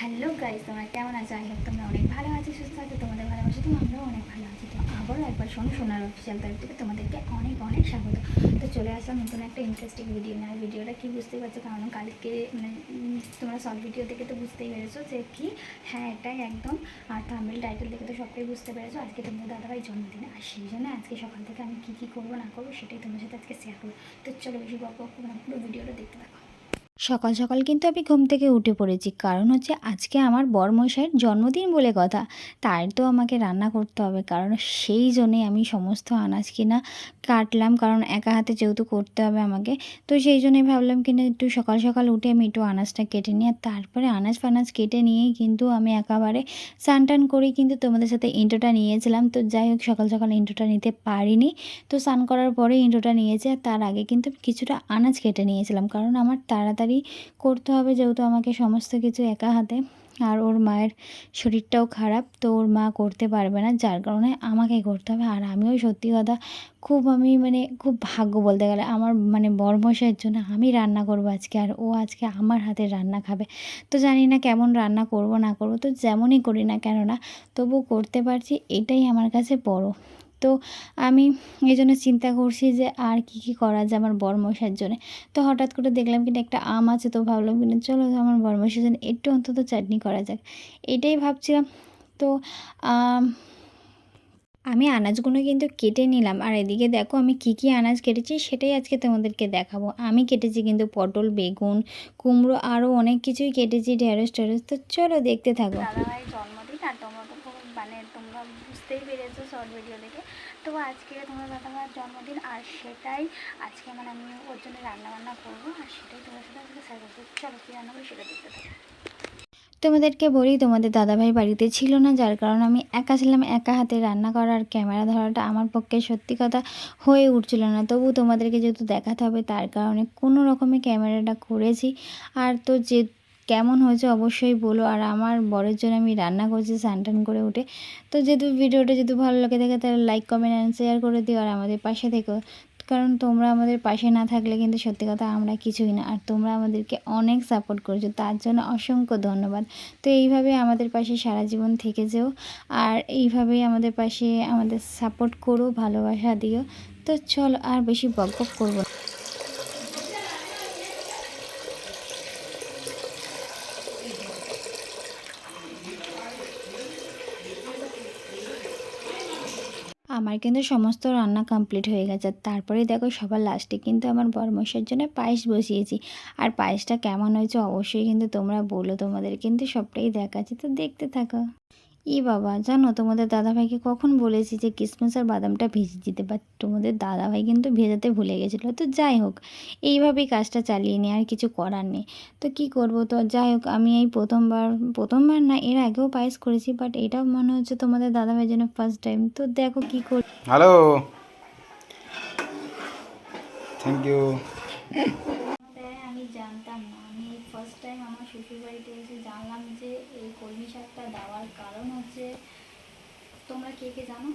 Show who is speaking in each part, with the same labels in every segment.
Speaker 1: Hello guys তোমরা কেমন আছো? আই হোপ তোমরা অনেক ভালো আছো, সুস্থ আছো, তোমাদের ভালোবাসা, তো আমরাও অনেক ভালো আছি। তো আবারও একবার শোনো, সোনার অফিসিয়াল তরফ থেকে তোমাদেরকে অনেক অনেক স্বাগত। তো চলে আসলাম নতুন একটা ইন্টারেস্টিং ভিডিও নিয়ে। আর ভিডিওটা কি বুঝতেই পারছ? কারণ কালকে মানে তোমরা শর্ট ভিডিও থেকে তো বুঝতেই পেরেছ যে কি? হ্যাঁ এটাই একদম। আর থাম্বেল টাইটেল দেখে তো সবটাই বুঝতে পেরেছ। আজকে তোমাদের দাদাভাই জন্মদিন। আর সেই জন্য আজকে সকাল থেকে আমি কী কী করব, না করব, সেটাই তোমার সাথে আজকে শেয়ার করব। তো চলো বেশি গল্প করব না, পুরো ভিডিওটা দেখতে থাকো।
Speaker 2: সকাল সকাল কিন্তু আমি ঘুম থেকে উঠে পড়েছি। কারণ হচ্ছে আজকে আমার বরমশাইয়ের জন্মদিন বলে কথা। তার তো আমাকে রান্না করতে হবে। কারণ সেই জন্যে আমি সমস্ত আনাজ কিনা কাটলাম। কারণ একা হাতে যেহেতু করতে হবে আমাকে। তো সেই জন্যই ভাবলাম কিনা একটু সকাল সকাল উঠে আমি একটু আনাজটা কেটে নিই। আর তারপরে আনাজ ফানাজ কেটে নিয়েই কিন্তু আমি একেবারে স্নান টান করেই কিন্তু তোমাদের সাথে ইন্টোটা নিয়েছিলাম। তো যাই হোক, সকাল সকাল ইন্টোটা নিতে পারিনি। তো স্নান করার পরে ইন্টোটা নিয়েছি। আর তার আগে কিন্তু কিছুটা আনাজ কেটে নিয়েছিলাম। কারণ আমার তাড়াতাড়ি করতে হবে যেহেতু আমাকে সমস্ত কিছু একা হাতে। আর ওর মায়ের শরীরটাও খারাপ, তো ওর মা করতে পারবে না, যার কারণে আমাকে করতে হবে। আর আমিও সত্যি কথা খুব আমি মানে খুব ভাগ্য বলতে গেলে আমার মানে বরমশাইয়ের জন্য আমি রান্না করব আজকে, আর ও আজকে আমার হাতে রান্না খাবে। তো জানি না কেমন রান্না করব না করব, তো যেমনই করি না কেননা তবু করতে পারছি, এটাই আমার কাছে বড়। তো আমি এই জন্য চিন্তা করছি যে আর কি কি করা যায় আমার বরমশাইয়ের জন্য। তো হঠাৎ করে দেখলাম কিনা একটা আম আছে, তো ভাবলাম কিনা চলো আমার বরমশাইয়ের জন্য একটু অন্তত চাটনি করা যাক। এটাই ভাবছিলাম। তো, আমি আনাজগুলো কিন্তু কেটে নিলাম। আর এদিকে দেখো আমি কি কি আনাজ কেটেছি, সেটাই আজকে তোমাদেরকে দেখাবো। আমি কেটেছি কিন্তু পটল, বেগুন, কুমড়ো আরও অনেক কিছুই কেটেছি, ঢেঁড়স ঢেঁড়স তো চলো দেখতে থাকো।
Speaker 1: জন্মদিন আর তোমরা তো খুব মানে তোমরা বুঝতেই পেরেছ শর্ট ভিডিও দেখে তো আজকে তোমার দাদাভাইয়ের জন্মদিন, আর সেটাই আজকে মানে আমি ওর জন্য রান্না বান্না করব, আর সেটাই তোমার সাথে আজকে শেয়ার করব। চলো কী রান্না করি সেটা দেখতে থাকো।
Speaker 2: তোমাদেরকে বলি, তোমাদের দাদাভাই বাড়িতে ছিল না, যার কারণে আমি একা ছিলাম, একা হাতে রান্না করার ক্যামেরা ধরাটা আমার পক্ষে সত্যি কথা হয়ে উঠছিল না। তবু তোমাদেরকে যেহেতু দেখাতে হবে, তার কারণে কোনো রকমে ক্যামেরাটা করেছি। আর তো যে কেমন হয়েছে অবশ্যই বলো। আর আমার বরের জন্য আমি রান্না করছি স্নান করে উঠে। তো যেহেতু ভিডিওটা যদি ভালো লাগে থাকে, তাহলে লাইক কমেন্ট অ্যান্ড শেয়ার করে দিও আর আমাদের পাশে থেকো। কারণ তোমরা আমাদের পাশে না থাকলে কিন্তু সত্যি কথা আমরা কিছুই না। আর তোমরা আমাদেরকে অনেক সাপোর্ট করেছ, তার জন্য অসংখ্য ধন্যবাদ। তো এইভাবে আমাদের পাশে সারা জীবন থেকে যেও। আর এইভাবেই আমাদের পাশে আমাদের সাপোর্ট করো, ভালোবাসা দিও। তো চলো আর বেশি বক বক করব আমার কিন্তু সমস্ত রান্না কমপ্লিট হয়ে গেছে। তারপরে দেখো সবার লাস্টে কিন্তু আমার বরমশের জন্য পায়েস বসিয়েছি। আর পায়েসটা কেমন হয়েছে অবশ্যই কিন্তু তোমরা বলো, তোমাদের কিন্তু সবটাই দেখাচ্ছি। তো দেখতে থাকো। ই বাবা জানো তোমাদের দাদাভাইকে কখন বলেছি যে কিসমিস আর বাদামটা ভেজে দিতে বাট তোমাদের দাদাভাই কিন্তু ভেজাতে ভুলে গেছিল। তো যাই হোক এইভাবেই কাজটা চালিয়ে নিই আর কিছু করার নেই। তো কি করব? তো যাই হোক আমি এই প্রথমবার প্রথমবার না এর আগেও পায়েস করেছি বাট এটাও মনে হচ্ছে তোমাদের দাদাভাইয়ের জন্য ফার্স্ট টাইম তো দেখো কি করি
Speaker 3: হ্যালো থ্যাংক ইউ
Speaker 1: আমি জানতাম না আমি ফার্স্ট টাইম আমার শ্বশুর বাড়িতে এসে জানলাম কলমি দেওয়ার কারণ হচ্ছে, তোমরা কে কে জানো?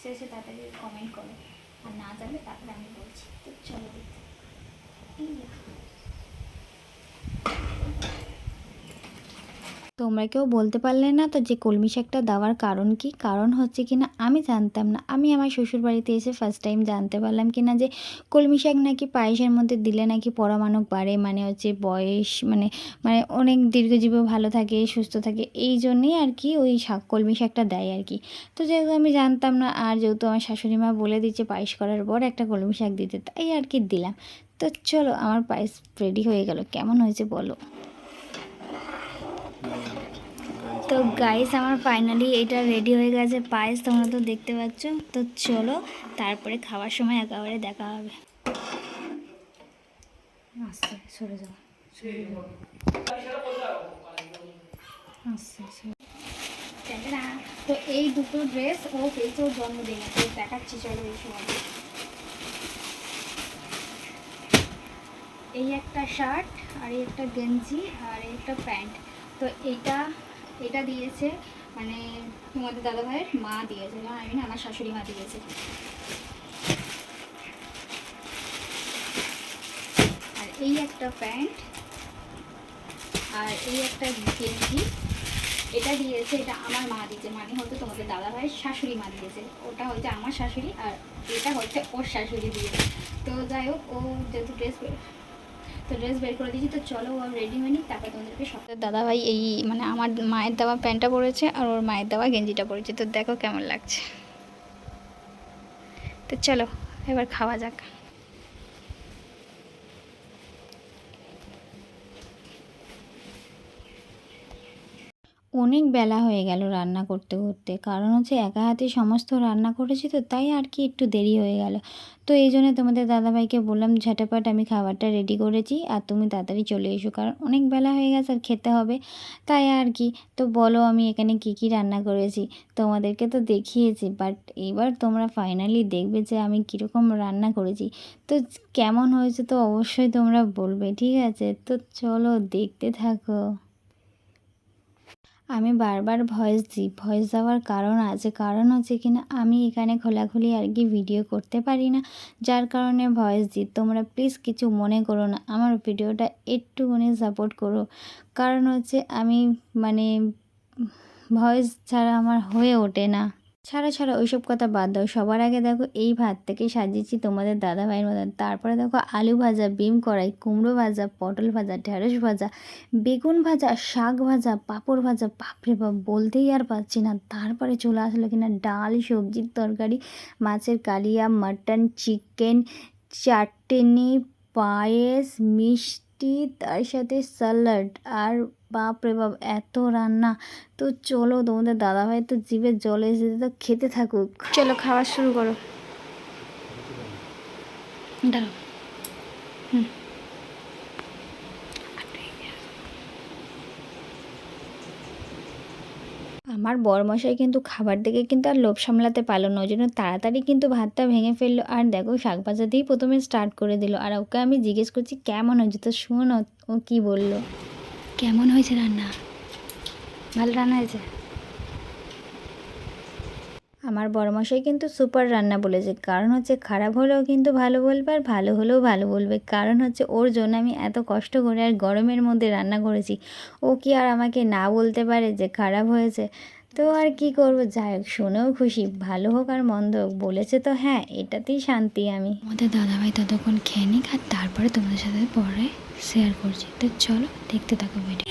Speaker 1: সে সে তাড়াতাড়ি কমেন্ট করো। আর না জানলে তারপরে আমি বলছি। তো চলো দেখতে এই
Speaker 2: তোমরা কেউ বলতে পারলে না তো যে কলমি শাকটা দেওয়ার কারণ কি? কারণ হচ্ছে কি না, আমি জানতাম না। আমি আমার শ্বশুর বাড়িতে এসে ফার্স্ট টাইম জানতে পারলাম কি না যে কলমি শাক নাকি পায়েসের মধ্যে দিলে নাকি পরমাণু বাড়ে মানে হচ্ছে বয়স মানে মানে অনেক দীর্ঘজীবী ভালো থাকে, সুস্থ থাকে। এই জন্যেই আর কি ওই শাক, কলমি শাকটা দেয় আর কি। তো যেহেতু আমি জানতাম না, আর যেহেতু আমার শাশুড়ি মা বলে দিচ্ছে পায়েস করার পর একটা কলমি শাক দিতে, তাই আর কি দিলাম। তো চলো, আমার পায়েস রেডি হয়ে গেল। কেমন হয়েছে বলো? তো গাইস আমার ফাইনালি এটা রেডি হয়ে গেছে। পায়েস তোমরা তো দেখতে পাচ্ছ। তো চলো তারপরে খাওয়ার সময় একেবারে দেখা হবে। আস্তে সরে যাও।
Speaker 1: তো এই দুটো ড্রেস ও পেয়েছে ওর জন্মদিনে। তো দেখাচ্ছি চলো এই সময়। এই একটা শার্ট আর এই একটা গেঞ্জি আর এই একটা প্যান্ট। তো এইটা এটা দিয়েছে মানে তোমাদের দাদাভাইয়ের মা দিয়েছে না আমি না আমার শাশুড়ি মা দিয়েছে। আর এই একটা প্যান্ট, আর এই একটা গেঞ্জি, এটা দিয়েছে, এটা আমার মা দিয়েছে মানে হয়তো তোমাদের দাদা ভাইয়ের শাশুড়ি মা দিয়েছে। ওটা হচ্ছে আমার শাশুড়ি আর এটা হচ্ছে ওর শাশুড়ি দিয়েছে। তো যাই হোক, ও যেহেতু ড্রেস তো ড্রেস বের করে দিয়েছি, তো চলো ও রেডি হয়নি তারপর তোমাদেরকে সব দাদা ভাই এই মানে আমার মায়ের দেওয়া প্যান্টটা পরেছে আর ওর মায়ের দেওয়া গেঞ্জিটা পরেছে, তো দেখো কেমন লাগছে। তো চলো, এবার খাওয়া যাক।
Speaker 2: অনেক বেলা হয়ে গেল রান্না করতে করতে। কারণ হচ্ছে একা হাতে সমস্ত রান্না করেছি তো তাই আর কি একটু দেরি হয়ে গেল। তো এই জন্য তোমাদের দাদাভাইকে বললাম, ঝাটাপাট আমি খাবারটা রেডি করেছি আর তুমি তাড়াতাড়ি চলে এসো। কারণ অনেক বেলা হয়ে গেছে আর খেতে হবে। তাই আর কি। তো বলো আমি এখানে কি কি রান্না করেছি? তোমাদেরকে তো দেখিয়েছি বাট এবার তোমরা ফাইনালি দেখবে যে আমি কীরকম রান্না করেছি। তো কেমন হয়েছে তো অবশ্যই তোমরা বলবে, ঠিক আছে? তো চলো দেখতে থাকো। আমি বারবার ভয়েস দিই। ভয়েস দেওয়ার কারণ আছে। কারণ হচ্ছে কি না আমি এখানে খোলাখুলি আর কি ভিডিও করতে পারি না। যার কারণে ভয়েস দিই। তোমরা প্লিজ কিছু মনে করো না। আমার ভিডিওটা একটুখানি সাপোর্ট করো। কারণ হচ্ছে আমি মানে ভয়েস ছাড়া আমার হয়ে ওঠে না। ছাড়া ছাড়া ওইসব কথা বাদ দাও। সবার আগে দেখো এই ভাত ভাতটাকে সাজিয়েছি তোমাদের দাদা ভাইয়ের মতন। তারপরে দেখো আলু ভাজা, বিম কড়াই, কুমড়ো ভাজা, পটল ভাজা, ঢেঁড়স ভাজা, বেগুন ভাজা, শাক ভাজা, পাঁপড় ভাজা, বাপরে বাপ, বলতেই আর পারছি না। তারপরে চলে আসলো কিনা ডাল, সবজির তরকারি, মাছের কালিয়া, মাটন, চিকেন, চাটনি, পায়েস, মিষ্টি, তার সাথে স্যালাড আর বাপরে বাপ এত রান্না। তো চলো তোমাদের দাদাভাই তো জিভে জল এসে তো খেতে থাকুক।
Speaker 1: চলো খাওয়া শুরু করো। দাঁড়াও। হুম।
Speaker 2: আমার বরমশাই কিন্তু খাবার দেখে কিন্তু আর লোভ সামলাতে পারল না ওই জন্য তাড়াতাড়ি কিন্তু ভাতটা ভেঙে ফেলল। আর দেখো শাক ভাজা দিয়েই প্রথমে স্টার্ট করে দিল। আর ওকে আমি জিজ্ঞেস করছি কেমন হয়েছে? তো শোনো ও কি বলল?
Speaker 1: কেমন হয়েছে রান্না? ভালো রান্না হয়েছে।
Speaker 2: আমার বড়মশাই কিন্তু সুপার রান্না বলেছে। কারণ হচ্ছে খারাপ হলেও কিন্তু ভালো বলবে আর ভালো হলেও ভালো বলবে। কারণ হচ্ছে ওর জন্য আমি এত কষ্ট করে আর গরমের মধ্যে রান্না করেছি। ও কি আর আমাকে না বলতে পারে যে খারাপ হয়েছে? তো আর কি করব? যাই হোক, শুনেও খুশি, ভালো হোক আর মন্দ হোক, বলেছে তো হ্যাঁ এটাতেই শান্তি আমি।
Speaker 1: আমাদের দাদাভাই ততক্ষণ খেয়ে নিক আর তারপরে তোমাদের সাথে পরে শেয়ার করছি। তো চলো, দেখতে থাকো ভিডিও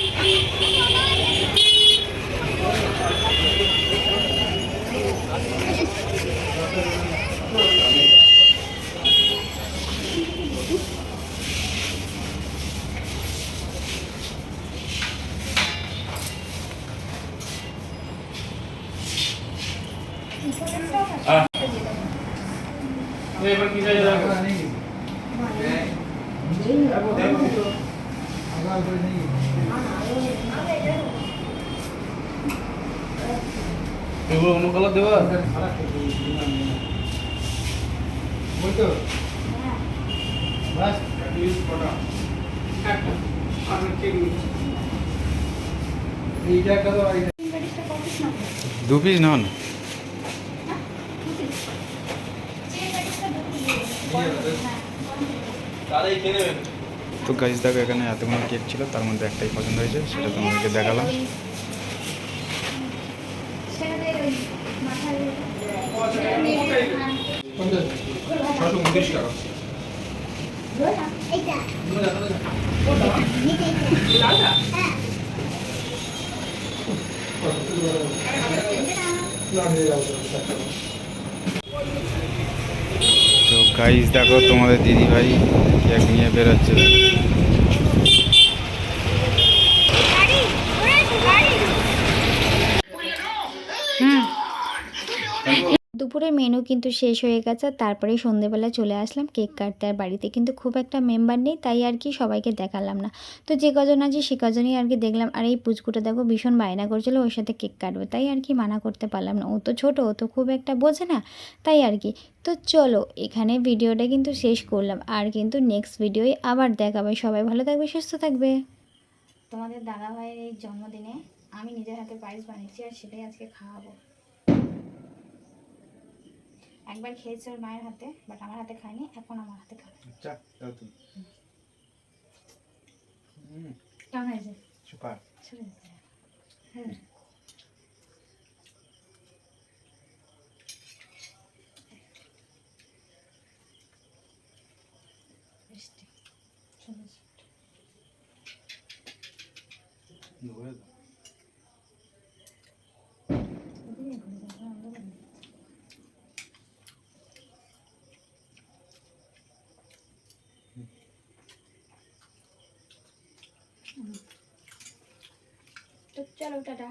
Speaker 4: এবার কি চাই রাখো এগুলো অন্য কালার দেওয়া
Speaker 3: দু পিস নন তো গাছ দেখো এখানে এতগুলো কেক ছিল তার মধ্যে একটাই পছন্দ হয়েছে সেটা তোমাদেরকে দেখালাম। তো গাইজ দেখো তোমাদের দিদি ভাই কেক নিয়ে বেরোচ্ছে।
Speaker 2: দুপুরের মেনু কিন্তু শেষ হয়ে গেছে তারপরে সন্ধেবেলা চলে আসলাম কেক কাটতে। আর বাড়িতে কিন্তু খুব একটা মেম্বার নেই, তাই আর কি সবাইকে দেখালাম না। তো যে কজন আছে সে কজনই আর কি দেখলাম, আর এই পুচকুটা দেখো ভীষণ বায়না করছিল, ওর সাথে কেক কাটবে। তাই আর কি মানা করতে পারলাম না। ও তো ছোটো, ও তো খুব একটা বোঝে না, তাই আর কি। তো চলো, এখানে ভিডিওটা কিন্তু শেষ করলাম। আর কিন্তু নেক্সট ভিডিওই আবার দেখাবে। সবাই ভালো থাকবে, সুস্থ থাকবে।
Speaker 1: তোমাদের দাদা ভাইয়ের এই জন্মদিনে আমি নিজের হাতে পায়েস বানিয়েছি, আর সেটাই আজকে খাওয়াবো। একবার খেয়েছে ওর মায়ের হাতে বাট আমার হাতে খায়নি এখন আমার হাতে খাবে।
Speaker 5: আচ্ছা
Speaker 2: তুমি। চলো টাটা